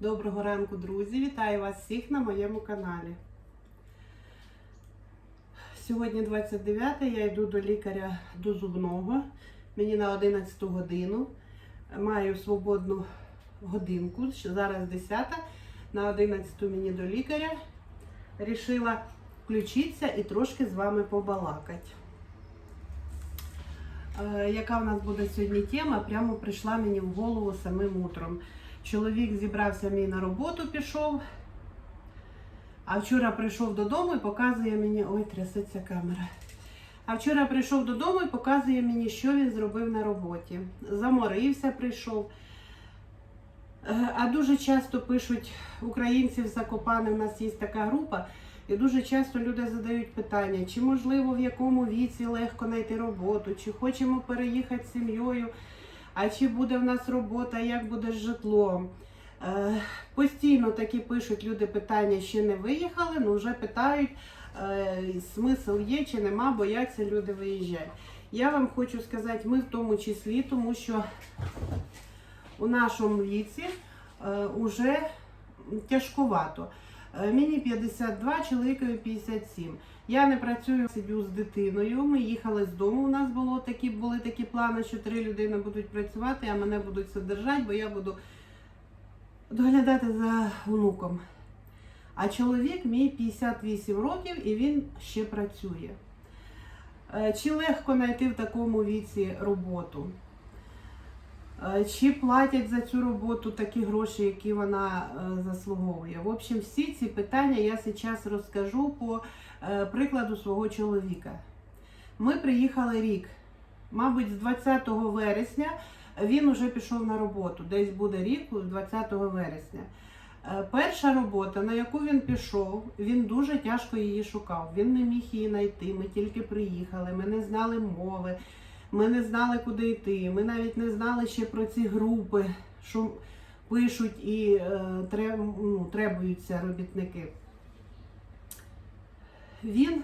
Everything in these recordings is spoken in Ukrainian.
Доброго ранку, друзі! Вітаю вас всіх на моєму каналі. Сьогодні 29 я йду до лікаря до зубного. Мені на 11 годину. Маю свободну годинку, зараз 10. На 11 мені до лікаря. Рішила включитися і трошки з вами побалакати. Е, Яка в нас буде сьогодні тема? Прямо прийшла мені в голову самим утром. Чоловік зібрався мій на роботу, пішов. А вчора прийшов додому і показує мені. Ой, трясеться камера. А вчора прийшов додому і показує мені, що він зробив на роботі. Заморився, прийшов. Е, А дуже часто пишуть українці в Закопане, в нас є така група, і дуже часто люди задають питання, чи можливо в якому віці легко знайти роботу, чи хочемо переїхати з сім'єю, а чи буде в нас робота, як буде з житлом. Е, Постійно такі пишуть люди питання, ще не виїхали, але вже питають, е, смисл є чи нема, бояться люди виїжджати. Я вам хочу сказати, ми в тому числі, тому що у нашому віці е, уже тяжкувато. Е, Мені 52, чоловікові 57. Я не працюю, сидю з дитиною. Ми їхали з дому. У нас було такі, були такі плани, що три людини будуть працювати, а мене будуть содержати, бо я буду доглядати за внуком. А чоловік мій 58 років і він ще працює. Е, Чи легко знайти в такому віці роботу? Е, Чи платять за цю роботу такі гроші, які вона е, заслуговує? В общем, всі ці питання я зараз розкажу по е, прикладу свого чоловіка. Ми приїхали рік, мабуть, з 20 вересня він уже пішов на роботу. Десь буде рік, 20 вересня. Перша робота, на яку він пішов, він дуже тяжко її шукав. Він не міг її знайти. Ми тільки приїхали, ми не знали мови, ми не знали, куди йти. Ми навіть не знали ще про ці групи, що пишуть і е, треб- ну, требуються робітники. Він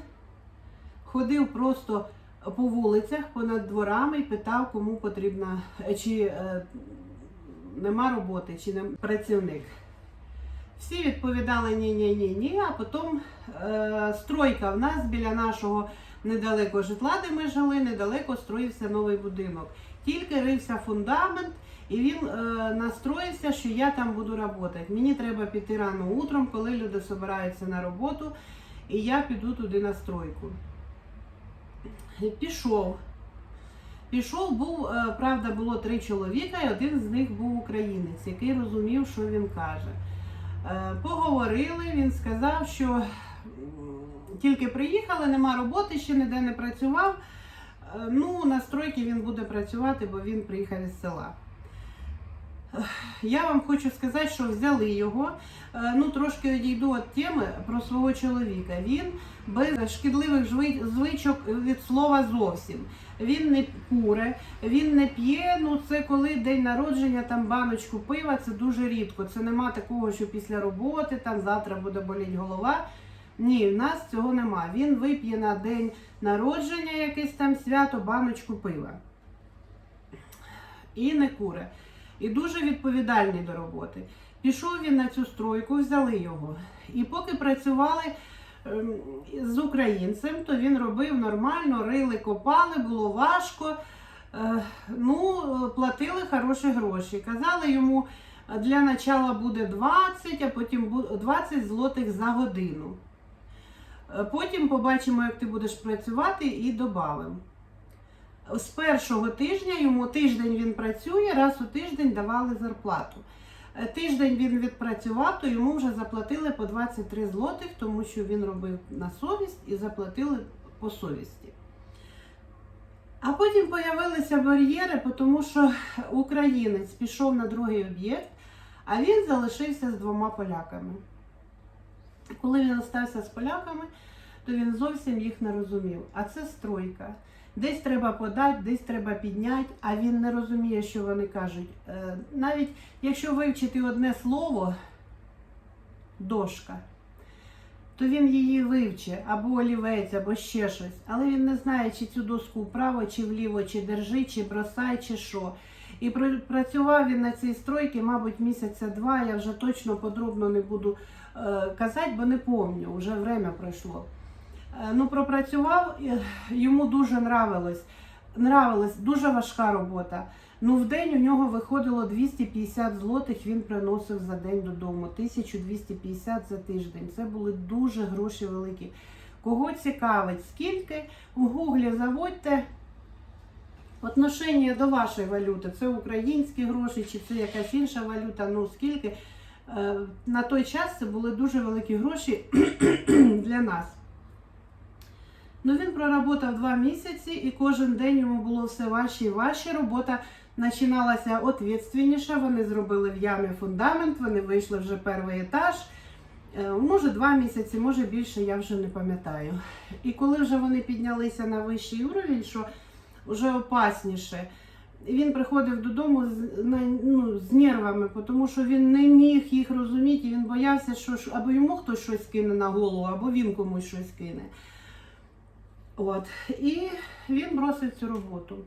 ходив просто по вулицях, понад дворами і питав, кому потрібна, чи е, нема роботи, чи не працівник. Всі відповідали ні, ні, ні, ні. А потім е, стройка в нас біля нашого недалеко житла, де ми жили, недалеко строївся новий будинок. Тільки рився фундамент, і він е, настроївся, що я там буду працювати. Мені треба піти рано утром, коли люди збираються на роботу, і я піду туди на стройку. Пішов. Пішов, був, е, правда, було три чоловіка, і один з них був українець, який розумів, що він каже. Е, Поговорили, він сказав, що тільки приїхали, нема роботи, ще ніде не працював. Е, Ну, на стройці він буде працювати, бо він приїхав із села. Я вам хочу сказати, що взяли його. Е, Ну, трошки одійду від теми про свого чоловіка. Він без шкідливих звичок від слова зовсім. Він не куре, він не п'є. Ну це коли день народження, там баночку пива, це дуже рідко. Це нема такого, що після роботи, там завтра буде боліти голова. Ні, в нас цього нема. Він вип'є на день народження, якесь там свято, баночку пива. І не куре. І дуже відповідальний до роботи. Пішов він на цю стройку, взяли його. І поки працювали ем, з українцем, то він робив нормально, рили, копали, було важко. Е, Ну, платили хороші гроші. Казали йому, для начала буде 20, а потім 20 злотих за годину. Е, Потім побачимо, як ти будеш працювати, і додамо. З першого тижня йому тиждень він працює, раз у тиждень давали зарплату. Е, Тиждень він відпрацював, то йому вже заплатили по 23 злотих, тому що він робив на совість і заплатили по совісті. А потім з'явилися бар'єри, тому що українець пішов на другий об'єкт, а він залишився з двома поляками. Коли він залишився з поляками, то він зовсім їх не розумів. А це стройка. Десь треба подати, десь треба підняти, а він не розуміє, що вони кажуть. Е, Навіть якщо вивчити одне слово дошка, то він її вивче, або олівець, або ще щось. Але він не знає, чи цю доску вправо, чи вліво, чи держи, чи бросай, чи що. І працював він на цій стройці, мабуть, місяця два. Я вже точно подробно не буду казати, бо не пам'ятаю, вже время пройшло. Е, ну, пропрацював, е, йому дуже нравилось. Нравилось, дуже важка робота. Ну, в день у нього виходило 250 злотих, він приносив за день додому. 1250 за тиждень. Це були дуже гроші великі. Кого цікавить, скільки в гуглі заводьте отношення до вашої валюти. Це українські гроші, чи це якась інша валюта, ну скільки. Е, На той час це були дуже великі гроші для нас. Ну, він проработав два місяці, і кожен день йому було все важче і важче. Робота починалася ответственніше. Вони зробили в ямі фундамент, вони вийшли вже перший етаж. Е, Може, два місяці, може більше, я вже не пам'ятаю. І коли вже вони піднялися на вищий уровень, що вже опасніше, він приходив додому з, ну, з нервами, тому що він не міг їх розуміти, він боявся, що або йому хтось щось кине на голову, або він комусь щось кине. От. І він бросив цю роботу.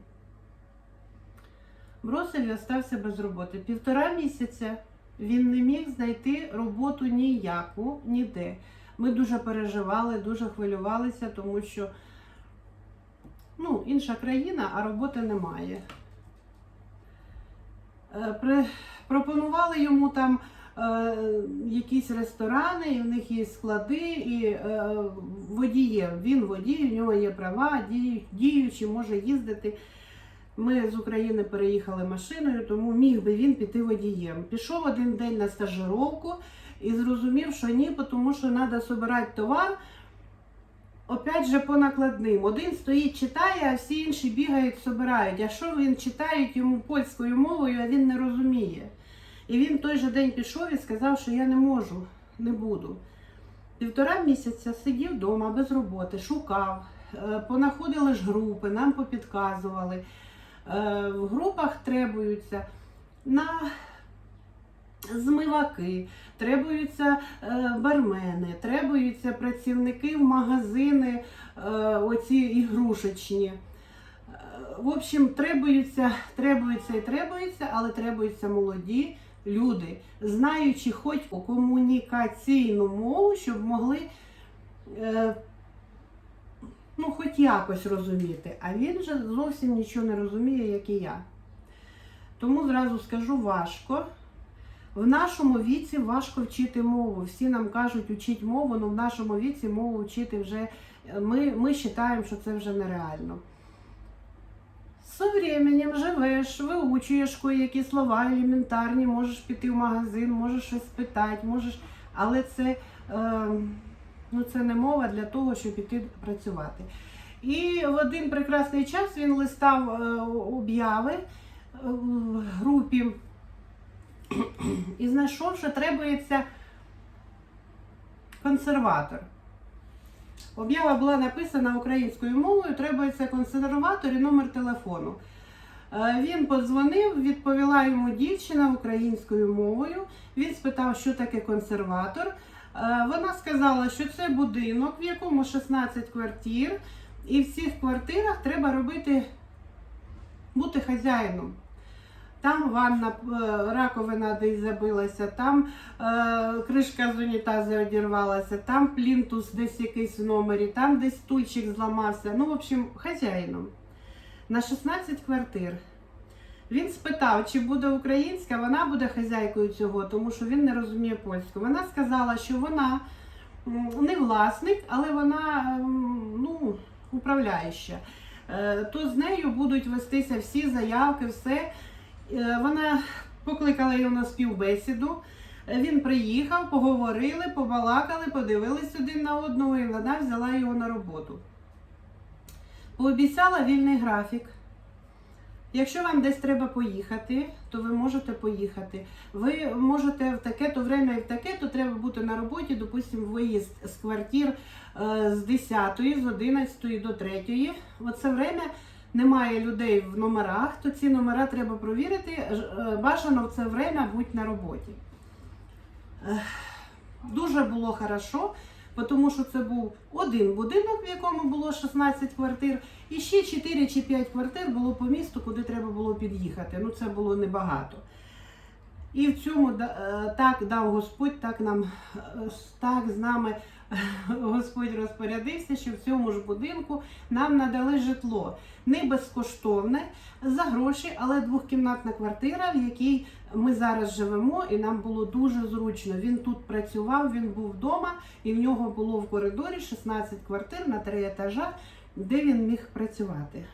Бросив і остався без роботи. Півтора місяця він не міг знайти роботу ніяку, ніде. Ми дуже переживали, дуже хвилювалися, тому що ну, інша країна, а роботи немає. Е, пропонували йому там е, якісь ресторани, і в них є склади, і е, водієм. Він водій, у нього є права, дію- діючі, може їздити. Ми з України переїхали машиною, тому міг би він піти водієм. Пішов один день на стажировку і зрозумів, що ні, тому що треба збирати товар. Опять же по накладним. Один стоїть, читає, а всі інші бігають, собирають. А що він читають йому польською мовою, а він не розуміє. І він той же день пішов і сказав, що я не можу, не буду. Півтора місяця сидів вдома без роботи, шукав, Е, понаходили ж групи, нам попідказували. Е, В групах требуються на змиваки, требуються е, бармени, требуються працівники в магазини, е, оці ігрушечні. Е, В общем, требуються, требуються і требуються, але требуються молоді люди, знаючи хоч у комунікаційну мову, щоб могли ну, хоч якось розуміти. А він же зовсім нічого не розуміє, як і я. Тому зразу скажу важко. В нашому віці важко вчити мову. Всі нам кажуть, учіть мову, але в нашому віці мову вчити вже ми, ми вважаємо, що це вже нереально. З временем живеш, виучуєш які слова елементарні, можеш піти в магазин, можеш щось спитати, можеш, але це, е, ну, це не мова для того, щоб піти працювати. І в один прекрасний час він листав е, обяви е, в групі і знайшов, що требується консерватор. Об'ява була написана українською мовою, требується консерватор і номер телефону. Е, Він подзвонив, відповіла йому дівчина українською мовою. Він спитав, що таке консерватор. Е, Вона сказала, що це будинок, в якому 16 квартир, і в цих квартирах треба робити бути хазяїном. Там ванна, е, раковина десь забилася, там е, кришка з унітазу одірвалася, там плінтус десь якийсь в номері, там десь стульчик зламався. Ну, в общем, хазяїном. На 16 квартир. Він спитав, чи буде українська, вона буде хазяйкою цього, тому що він не розуміє польську. Вона сказала, що вона не власник, але вона м, ну, управляюча. Е, То з нею будуть вестися всі заявки, все. Е, Вона покликала його на співбесіду. Е, Він приїхав, поговорили, побалакали, подивились один на одного, і вона взяла його на роботу. Пообіцяла вільний графік. Якщо вам десь треба поїхати, то ви можете поїхати. Ви можете в таке-то время і в таке-то треба бути на роботі, допустимо, виїзд з квартир е, з 10, з 11 до 3. Оце время немає людей в номерах, то ці номера треба провірити. Е, Бажано в це время бути на роботі. Дуже було хорошо. тому що це був один будинок, в якому було 16 квартир, і ще 4 чи 5 квартир було по місту, куди треба було під'їхати. Ну це було небагато. І в цьому е, так дав Господь, так нам е, так з нами Господь розпорядився, що в цьому ж будинку нам надали житло. Не безкоштовне за гроші, але двохкімнатна квартира, в якій ми зараз живемо, і нам було дуже зручно. Він тут працював, він був вдома, і в нього було в коридорі 16 квартир на три етажа, де він міг працювати.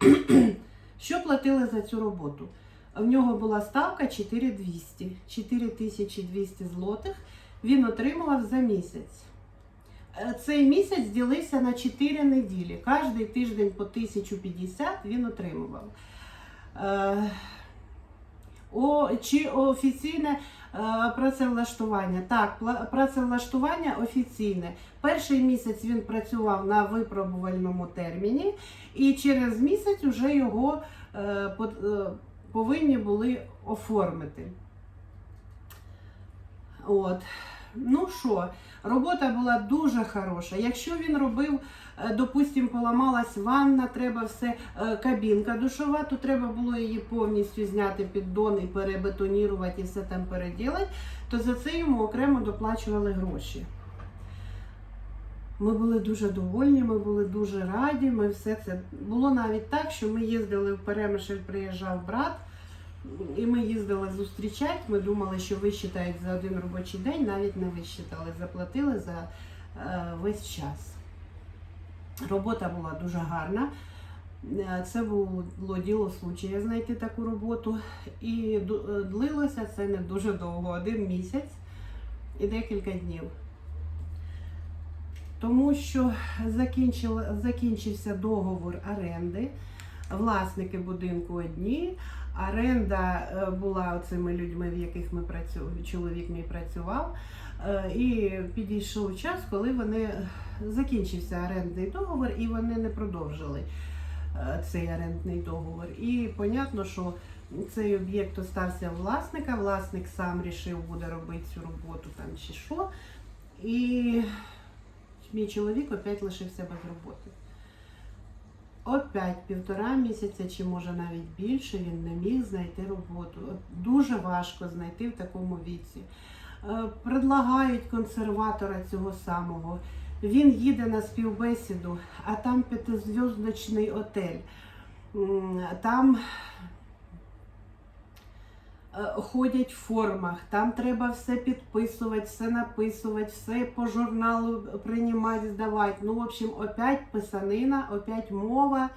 Що платили за цю роботу? В нього була ставка 4200, 4200 злотих він отримував за місяць. Е, Цей місяць ділився на 4 неділі. Кожний тиждень по 1050 він отримував. Е, О, чи офіційне е, працевлаштування? Так, працевлаштування офіційне. Перший місяць він працював на випробувальному терміні, і через місяць вже його повинні були оформити. От. Ну що, робота була дуже хороша. Якщо він робив, е, допустим, поламалась ванна, треба все, е, кабінка душова, то треба було її повністю зняти піддон і перебетонірувати і все там переділати, то за це йому окремо доплачували гроші. Ми були дуже довольні, ми були дуже раді. Ми все це було навіть так, що ми їздили в Перемишль, приїжджав брат, і ми їздили зустрічати. Ми думали, що висчитають за один робочий день, навіть не висчитали, заплатили за е, весь час. Робота була дуже гарна. Е, Це було діло случая знайти таку роботу. І е, длилося це не дуже довго, один місяць і декілька днів. Тому що закінчився договор оренди, власники будинку одні, оренда е, була цими людьми, в яких ми працювали, чоловік мій працював. Е, І підійшов час, коли вони закінчився орендний договор, і вони не продовжили е, цей орендний договор. І понятно, що цей об'єкт остався власника. Власник сам рішив буде робити цю роботу там чи що. І мій чоловік опять лишився без роботи. Опять півтора місяця, чи може навіть більше, він не міг знайти роботу. Дуже важко знайти в такому віці. Е, Предлагають консерватора цього самого. Він їде на співбесіду, а там п'ятизв'язочний отель. Там ходять в формах, там треба все підписувати, все написувати, все по журналу приймати, здавати. Ну, в общем, опять писанина, опять мова.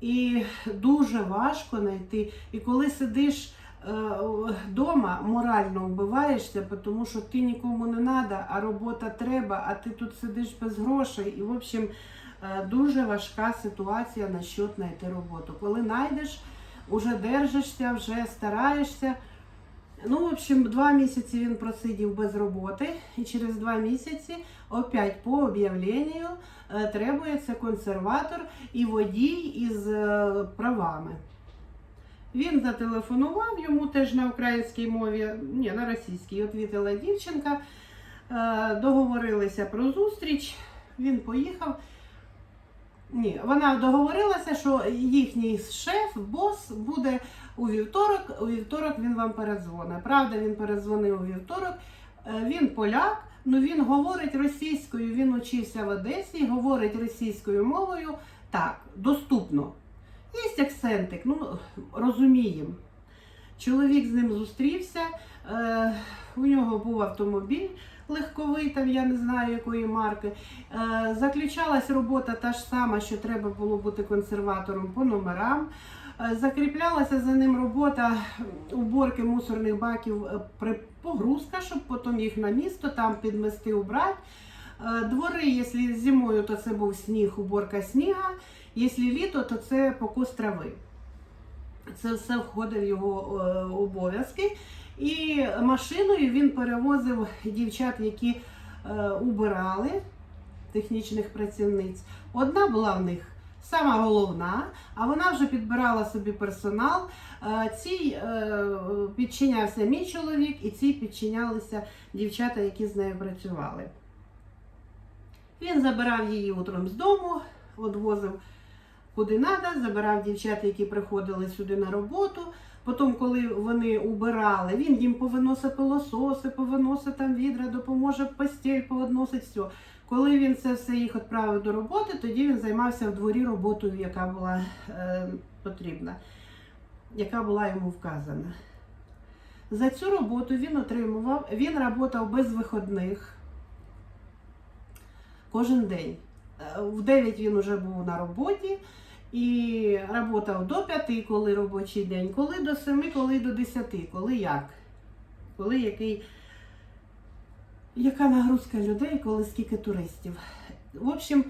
І дуже важко знайти. І коли сидиш вдома, морально вбиваєшся, тому що ти нікому не треба, а робота треба, а ти тут сидиш без грошей. І, в общем, е, дуже важка ситуація насчет знайти роботу. Коли знайдеш, вже держишся, вже стараєшся. Ну, в общем, два місяці він просидів без роботи, і через два місяці опять по об'явленню е, требується консерватор і водій із е, правами. Він зателефонував йому теж на українській мові, ні, на російській. Відвітила дівчинка, е, договорилися про зустріч. Він поїхав. Ні, вона договорилася, що їхній шеф, бос буде у вівторок. У вівторок він вам передзвонить. Правда, він передзвонив у вівторок. Е, Він поляк, ну він говорить російською. Він учився в Одесі, говорить російською мовою. Так, доступно. Є акцентик, ну розуміємо. Чоловік з ним зустрівся. Е, у нього був автомобіль легковий, там я не знаю якої марки. Е, заключалась робота та ж сама, що треба було бути консерватором по номерам. Е, закріплялася за ним робота уборки мусорних баків е, при погрузка, щоб потім їх на місто там підмести, убрати. Двори, якщо зимою, то це був сніг, уборка сніга. Якщо літо, то це покос трави. Це все входить в його обов'язки. І машиною він перевозив дівчат, які е, убирали технічних працівниць. Одна була в них сама головна, а вона вже підбирала собі персонал. Е, Цій е, підчинявся мій чоловік, і цій підчинялися дівчата, які з нею працювали. Він забирав її утром з дому, відвозив куди треба, забирав дівчат, які приходили сюди на роботу. Потім, коли вони убирали, він їм повиносить пилососи, повиносить там відра, допоможе постіль повиносить все. Коли він це все їх відправив до роботи, тоді він займався в дворі роботою, яка була е, потрібна, яка була йому вказана. За цю роботу він отримував, він працював без виходних кожен день. Е, В 9 він вже був на роботі і працював до 5, коли робочий день, коли до 7, коли до 10, коли як. Коли який, яка нагрузка людей, коли скільки туристів. В общем,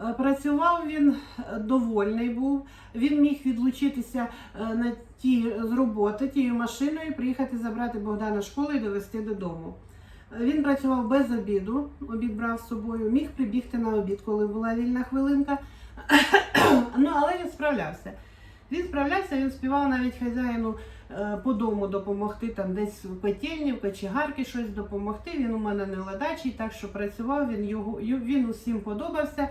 е, працював він е, довольний був. Він міг відлучитися е, на ті, з роботи тією машиною, приїхати забрати Богдана школи і довезти додому. Він працював без обіду, обід брав з собою, міг прибігти на обід, коли була вільна хвилинка. ну, але він справлявся. Він справлявся, він співав навіть хазяїну е, по дому допомогти, там десь в петельні, в кочегарки щось допомогти. Він у мене не ледачий, так що працював, він, його, він усім подобався.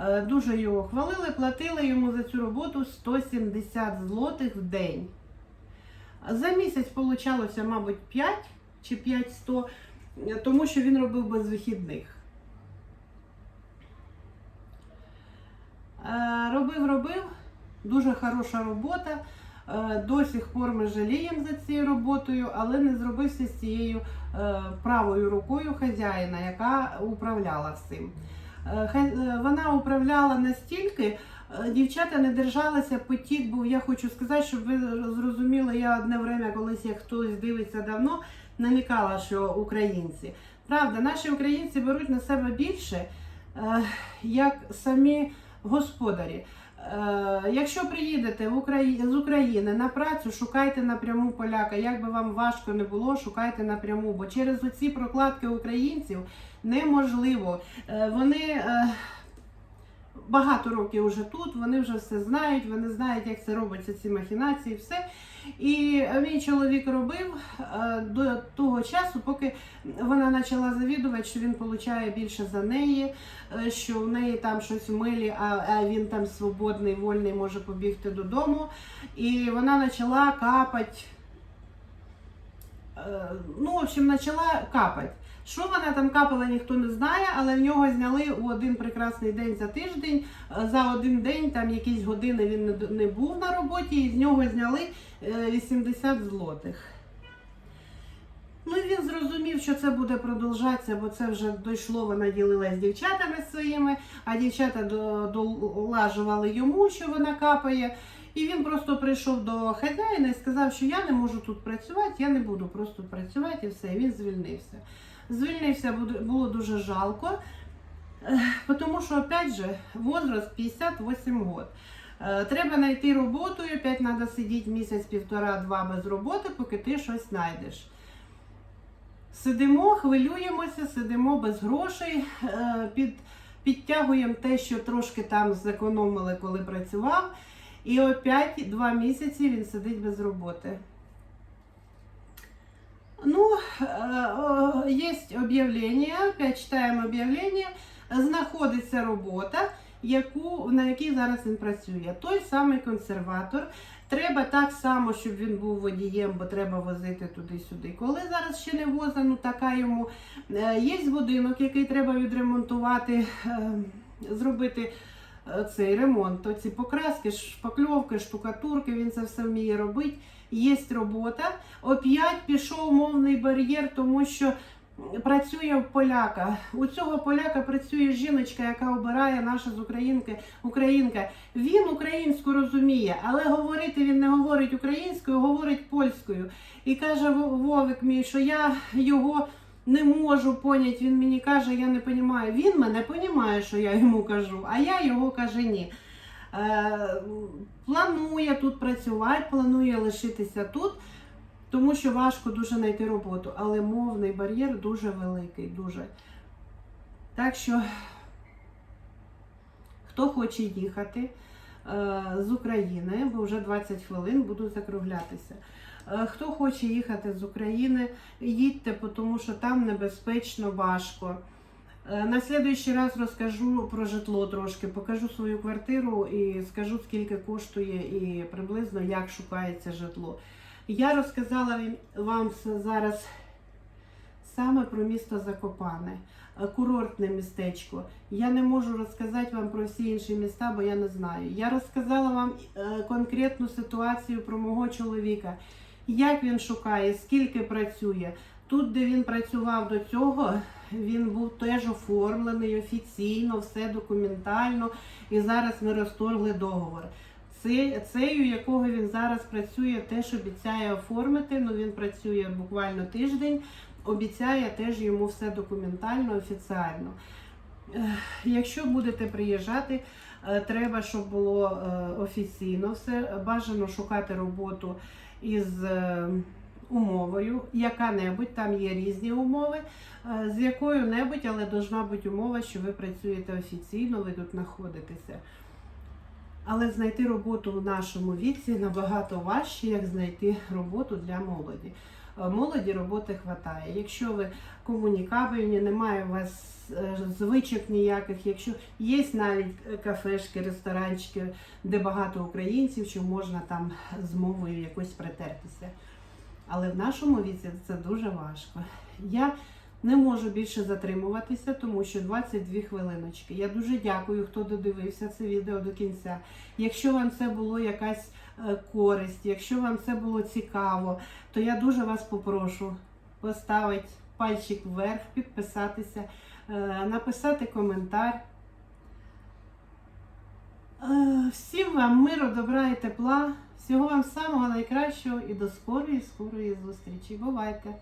Е, Дуже його хвалили, платили йому за цю роботу 170 злотих в день. За місяць получалося, мабуть, 5 чи 500, е, тому що він робив без вихідних. Робив, робив, дуже хороша робота. Е, До сих пор ми жаліємо за цією роботою, але не зробився з цією е, правою рукою хазяїна, яка управляла всім. Е, е, Вона управляла настільки, е, дівчата не держалися, потік був. Я хочу сказати, щоб ви зрозуміли, я одне время, колись як хтось дивиться давно, намікала, що українці. Правда, наші українці беруть на себе більше, е, як самі господарі. Е, Якщо приїдете з України на працю, шукайте напряму поляка. Як би вам важко не було, шукайте напряму, бо через оці прокладки українців неможливо. Е, Вони е, багато років вже тут, вони вже все знають, вони знають, як це робиться, ці махінації, все. І мій чоловік робив е, до того часу, поки вона почала завідувати, що він отримує більше за неї, е, що в неї там щось в милі, а, він там свободний, вольний, може побігти додому. І вона почала капати. Е, Ну, в общем, почала капати. Що вона там капала, ніхто не знає, але в нього зняли у один прекрасний день за тиждень. Е, За один день, там якісь години він не був на роботі, і з нього зняли е, 80 злотих. Ну і він зрозумів, що це буде продовжатися, бо це вже дійшло, вона ділилася з дівчатами своїми, а дівчата долажували йому, що вона капає. І він просто прийшов до хазяїна і сказав, що я не можу тут працювати, я не буду просто працювати і все. І він звільнився. Звільнився було дуже жалко, е, тому що, опять же, возраст 58 год. Е, Треба знайти роботу, і опять треба сидіти місяць, півтора-два без роботи, поки ти щось знайдеш. Сидимо, хвилюємося, сидимо без грошей, е, під, підтягуємо те, що трошки там зекономили, коли працював. І опять два місяці він сидить без роботи. Ну, є об'явлення, опять читаємо об'явлення, знаходиться робота, яку, на якій зараз він працює. Той самий консерватор. Треба так само, щоб він був водієм, бо треба возити туди-сюди. Коли зараз ще не воза, ну така йому. Е, Є будинок, який треба відремонтувати, е, зробити е, цей ремонт. Оці покраски, шпакльовки, штукатурки, він це все вміє робити. Є робота. Оп'ять пішов мовний бар'єр, тому що працює в поляка. У цього поляка працює жіночка, яка обирає наша з українки, українка. Він українську розуміє, але говорити він не говорить українською, говорить польською. І каже Во- Вовик мій, що я його не можу поняти. Він мені каже, я не розумію. Він мене розуміє, що я йому кажу, а я його каже ні. Е, планує тут працювати, планує лишитися тут, тому що важко дуже знайти роботу. Але мовний бар'єр дуже великий, дуже. Так що, Хто хоче їхати е, з України, бо вже 20 хвилин буду закруглятися. Е, Хто хоче їхати з України, їдьте, тому що там небезпечно, важко. Е, На слідуючий раз розкажу про житло трошки, покажу свою квартиру і скажу, скільки коштує і приблизно як шукається житло. Я розказала вам- вам зараз саме про місто Закопане, е, курортне містечко. Я не можу розказати вам про всі інші міста, бо я не знаю. Я розказала вам е, конкретну ситуацію про мого чоловіка, як він шукає, скільки працює. Тут, де він працював до цього, він був теж оформлений офіційно, все документально, і зараз ми розторгли договор. Це, цею, якого він зараз працює, теж обіцяє оформити. Ну він працює буквально тиждень, обіцяє теж йому все документально, офіціально. Якщо будете приїжджати, е, треба, щоб було е, офіційно все. Бажано шукати роботу із е, умовою, яка-небудь, там є різні умови, е, з якою-небудь, але должна бути умова, що ви працюєте офіційно, ви тут знаходитеся. Але знайти роботу в нашому віці набагато важче, як знайти роботу для молоді. Е, Молоді роботи хватає. Якщо ви комунікабельні, немає у вас е, звичок ніяких, якщо є навіть кафешки, ресторанчики, де багато українців, що можна там з мовою якось притертися. Але в нашому віці це дуже важко. Я не можу більше затримуватися, тому що 22 хвилиночки. Я дуже дякую, хто додивився це відео до кінця. Якщо вам це було якась е, користь, якщо вам це було цікаво, то я дуже вас попрошу поставити пальчик вверх, підписатися, е, написати коментар. Е, Всім вам миру, добра і тепла, всього вам самого найкращого і до скорої, скорої зустрічі. Бувайте!